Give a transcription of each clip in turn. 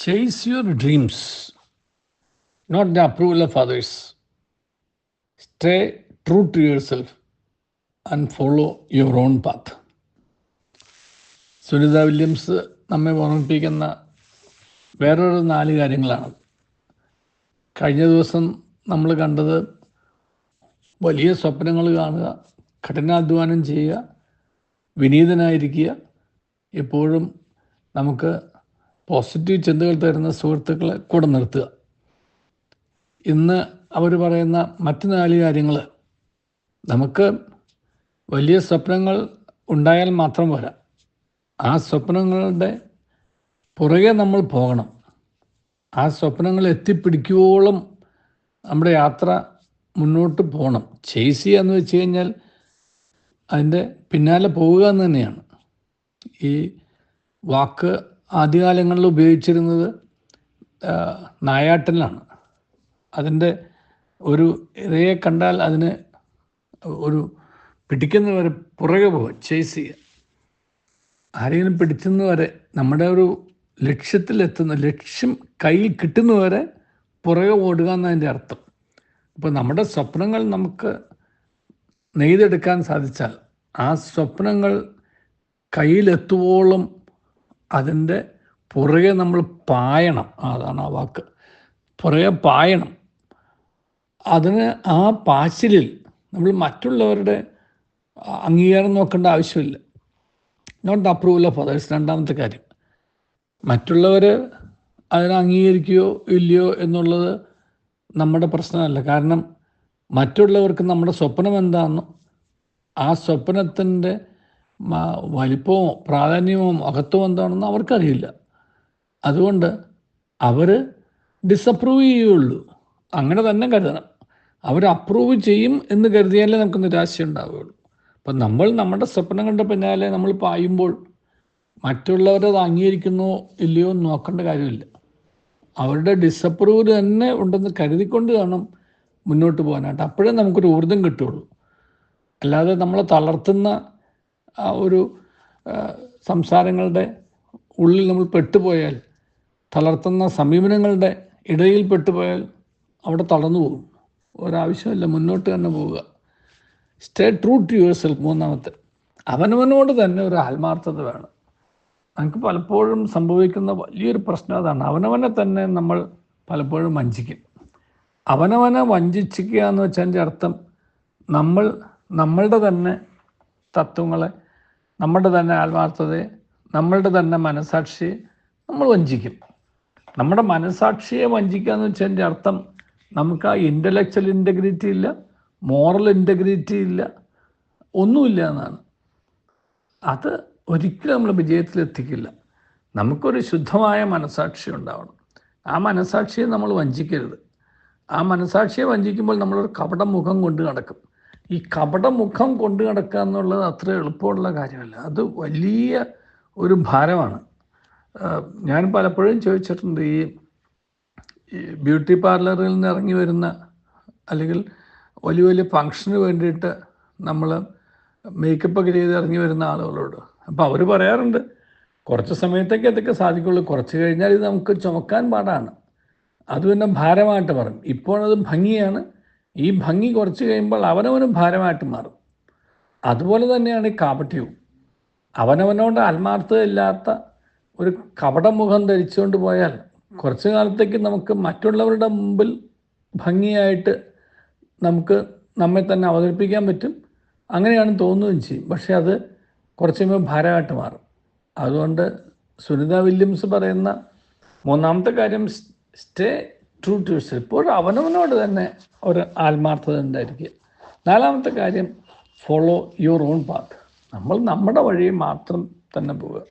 Chase your dreams, not the approval of others. Stay true to yourself and follow your own path. Sunita Williams നമ്മെ ഓർമ്മിപ്പിക്കുന്ന വേറൊരു നാല് കാര്യങ്ങളാണ് കഴിഞ്ഞ ദിവസം നമ്മൾ കണ്ടത് വലിയ സ്വപ്നങ്ങൾ കാണുക കഠിനാധ്വാനം ചെയ്യുക വിനീതനായിരിക്കുക എപ്പോഴും നമുക്ക് പോസിറ്റീവ് ചിന്തകൾ തരുന്ന സുഹൃത്തുക്കളെ കൂടെ നിർത്തുക. ഇന്ന് അവർ പറയുന്ന മറ്റ് നാല് കാര്യങ്ങൾ. നമുക്ക് വലിയ സ്വപ്നങ്ങൾ ഉണ്ടായാൽ മാത്രം പോരാ. ആ സ്വപ്നങ്ങളുടെ പുറകെ നമ്മൾ പോകണം. ആ സ്വപ്നങ്ങൾ എത്തിപ്പിടിക്കുവോളം നമ്മുടെ യാത്ര മുന്നോട്ട് പോകണം. ചേസി എന്ന് വെച്ച് കഴിഞ്ഞാൽ അതിന്റെ പിന്നാലെ പോവുക എന്ന് തന്നെയാണ്. ഈ വാക്ക് ആദ്യകാലങ്ങളിൽ ഉപയോഗിച്ചിരുന്നത് നായാട്ടലാണ്. അതിന്റെ ഒരു ഇരയെ കണ്ടാൽ അതിന് ഒരു പിടിക്കുന്നവരെ പുറകെ പോകുക ചേസ് ചെയ്യുക ആരെങ്കിലും പിടിച്ചുന്നവരെ നമ്മുടെ ഒരു ലക്ഷ്യത്തിലെത്തുന്ന ലക്ഷ്യം കയ്യിൽ കിട്ടുന്നവരെ പുറകെ ഓടുക എന്നതിന്റെ അർത്ഥം. അപ്പോൾ നമ്മുടെ സ്വപ്നങ്ങൾ നമുക്ക് നെയ്തെടുക്കാൻ സാധിച്ചാൽ ആ സ്വപ്നങ്ങൾ കയ്യിലെത്തുവോളം അതിന്റെ പുറകെ നമ്മൾ പായണം. അതാണ് ആ വാക്ക്. പുറകെ പായണം. അതിന് ആ പാച്ചിലിൽ നമ്മൾ മറ്റുള്ളവരുടെ അംഗീകാരം നോക്കേണ്ട ആവശ്യമില്ല. നോട്ട് അപ്രൂവൽ ഓഫ് അതേഴ്സ് രണ്ടാമത്തെ കാര്യം. മറ്റുള്ളവർ അതിനെ അംഗീകരിക്കുകയോ ഇല്ലയോ എന്നുള്ളത് നമ്മുടെ പ്രശ്നമല്ല. കാരണം മറ്റുള്ളവർക്ക് നമ്മുടെ സ്വപ്നം എന്താണെന്നോ ആ സ്വപ്നത്തിന്റെ മ- പ്രാധാന്യവും മഹത്വമോ എന്താണെന്ന് അവർക്കറിയില്ല. അതുകൊണ്ട് അവർ ഡിസപ്രൂവ് ചെയ്യുകയുള്ളൂ അങ്ങനെ തന്നെ കരുതണം. അവർ അപ്രൂവ് ചെയ്യും എന്ന് കരുതിയാലേ നമുക്ക് നിരാശ ഉണ്ടാവുകയുള്ളൂ. അപ്പം നമ്മൾ നമ്മുടെ സ്വപ്നം കണ്ട പിന്നാലെ നമ്മൾ പായുമ്പോൾ മറ്റുള്ളവരത് അംഗീകരിക്കുന്നോ ഇല്ലയോ എന്ന് നോക്കേണ്ട കാര്യമില്ല. അവരുടെ ഡിസപ്രൂവൽ തന്നെ ഉണ്ടെന്ന് കരുതിക്കൊണ്ട് വേണം മുന്നോട്ട് പോകാനായിട്ട്. അപ്പോഴേ നമുക്കൊരു ഊർജം കിട്ടുള്ളൂ അല്ലാതെ നമ്മളെ തളർത്തുന്ന ഒരു സംസാരങ്ങളുടെ ഉള്ളിൽ നമ്മൾ പെട്ടുപോയാൽ തളർത്തുന്ന സമീപനങ്ങളുടെ ഇടയിൽ പെട്ടുപോയാൽ അവിടെ തളർന്നു പോകും. ഒരാവശ്യമില്ല മുന്നോട്ട് തന്നെ പോവുക. Stay true to yourself മൂന്നാമത്തെ അവനവനോട് തന്നെ ഒരു ആത്മാർത്ഥത വേണം. നമുക്ക് പലപ്പോഴും സംഭവിക്കുന്ന വലിയൊരു പ്രശ്നം അതാണ്. അവനവനെ തന്നെ നമ്മൾ പലപ്പോഴും വഞ്ചിക്കും. അവനവനെ വഞ്ചിച്ചിക്കുക എന്ന് വെച്ചതിന്റെ അർത്ഥം നമ്മൾ നമ്മളുടെ തന്നെ തത്വങ്ങളെ നമ്മുടെ തന്നെ ആത്മാർത്ഥതയെ നമ്മളുടെ തന്നെ മനസാക്ഷിയെ നമ്മൾ വഞ്ചിക്കും. നമ്മുടെ മനസാക്ഷിയെ വഞ്ചിക്കുക എന്ന് വെച്ചതിന്റെ അർത്ഥം നമുക്ക് ആ ഇന്റലക്ച്വൽ ഇന്റഗ്രിറ്റി ഇല്ല മോറൽ ഇന്റഗ്രിറ്റി ഇല്ല ഒന്നുമില്ല എന്നാണ്. അത് ഒരിക്കലും നമ്മൾ വിജയത്തിലെത്തിക്കില്ല നമുക്കൊരു ശുദ്ധമായ മനസാക്ഷി ഉണ്ടാവണം. ആ മനസാക്ഷിയെ നമ്മൾ വഞ്ചിക്കരുത്. ആ മനസാക്ഷിയെ വഞ്ചിക്കുമ്പോൾ നമ്മളൊരു കപട മുഖം കൊണ്ട് നടക്കും. ഈ കപട കൊണ്ടു നടക്കുക എന്നുള്ളത് അത്ര എളുപ്പമുള്ള കാര്യമല്ല. അത് വലിയ ഒരു ഭാരമാണ്. ഞാൻ പലപ്പോഴും ചോദിച്ചിട്ടുണ്ട് ഈ ബ്യൂട്ടി പാർലറിൽ നിന്ന് ഇറങ്ങി വരുന്ന അല്ലെങ്കിൽ വലിയ വലിയ ഫങ്ഷന് വേണ്ടിയിട്ട് നമ്മൾ മേക്കപ്പ് ഒക്കെ ചെയ്ത് ഇറങ്ങി വരുന്ന ആളുകളോട്. അപ്പോൾ അവർ പറയാറുണ്ട് കുറച്ച് സമയത്തേക്ക് അതൊക്കെ സാധിക്കുള്ളൂ. കുറച്ച് കഴിഞ്ഞാൽ ഇത് നമുക്ക് ചുമക്കാൻ പാടാണ്. അത് പിന്നെ ഭാരമായിട്ട് പറയും. ഇപ്പോഴത് ഭംഗിയാണ്. ഈ ഭംഗി കുറച്ച് കഴിയുമ്പോൾ അവനവനും ഭാരമായിട്ട് മാറും. അതുപോലെ തന്നെയാണ് ഈ കാപട്യവും. അവനവനോട് ആത്മാർത്ഥതയില്ലാത്ത ഒരു കപടമുഖം ധരിച്ചുകൊണ്ട് പോയാൽ കുറച്ച് കാലത്തേക്ക് നമുക്ക് മറ്റുള്ളവരുടെ മുമ്പിൽ ഭംഗിയായിട്ട് നമുക്ക് നമ്മെ തന്നെ അവതരിപ്പിക്കാൻ പറ്റും. അങ്ങനെയാണ് തോന്നുകയും ചെയ്യും. പക്ഷേ അത് കുറച്ച് കഴിയുമ്പോൾ ഭാരമായിട്ട് മാറും. അതുകൊണ്ട് സുനിത വില്യംസ് പറയുന്ന മൂന്നാമത്തെ കാര്യം സ്റ്റേ ട്രൂ ടു എപ്പോഴും അവനവനോട് തന്നെ ഒരു ആത്മാർത്ഥത ഉണ്ടായിരിക്കുക. നാലാമത്തെ കാര്യം ഫോളോ യുവർ ഓൺ പാത്ത് നമ്മൾ നമ്മുടെ വഴി മാത്രം തന്നെ പോവുക.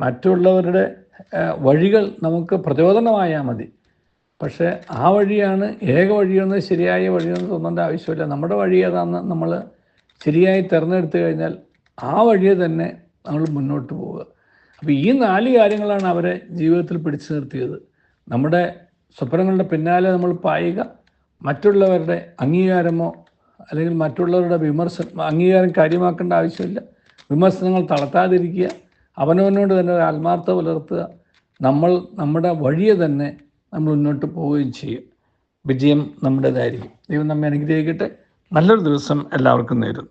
മറ്റുള്ളവരുടെ വഴികൾ നമുക്ക് പ്രചോദനമായാൽ മതി. പക്ഷേ ആ വഴിയാണ് ഏക വഴിയെന്ന് ശരിയായ വഴിയെന്ന് തോന്നേണ്ട ആവശ്യമില്ല. നമ്മുടെ വഴി ഏതാണെന്ന് നമ്മൾ ശരിയായി തിരഞ്ഞെടുത്തു കഴിഞ്ഞാൽ ആ വഴിയെ തന്നെ നമ്മൾ മുന്നോട്ട് പോവുക. അപ്പോൾ ഈ നാല് കാര്യങ്ങളാണ് അവരെ ജീവിതത്തിൽ പിടിച്ചു നിർത്തിയത്. നമ്മുടെ സ്വപ്നങ്ങളുടെ പിന്നാലെ നമ്മൾ പായുക. മറ്റുള്ളവരുടെ അംഗീകാരമോ അല്ലെങ്കിൽ മറ്റുള്ളവരുടെ വിമർശനം അംഗീകാരം കാര്യമാക്കേണ്ട ആവശ്യമില്ല. വിമർശനങ്ങൾ തളർത്താതിരിക്കുക. അവനവനോട് തന്നെ ഒരു ആത്മാർത്ഥ പുലർത്തുക. നമ്മൾ നമ്മുടെ വഴിയെ തന്നെ നമ്മൾ മുന്നോട്ട് പോവുകയും ചെയ്യും. വിജയം നമ്മുടേതായിരിക്കും. ദൈവം നമ്മെ അനുഗ്രഹിക്കട്ടെ. നല്ലൊരു ദിവസം എല്ലാവർക്കും നേരുന്നു.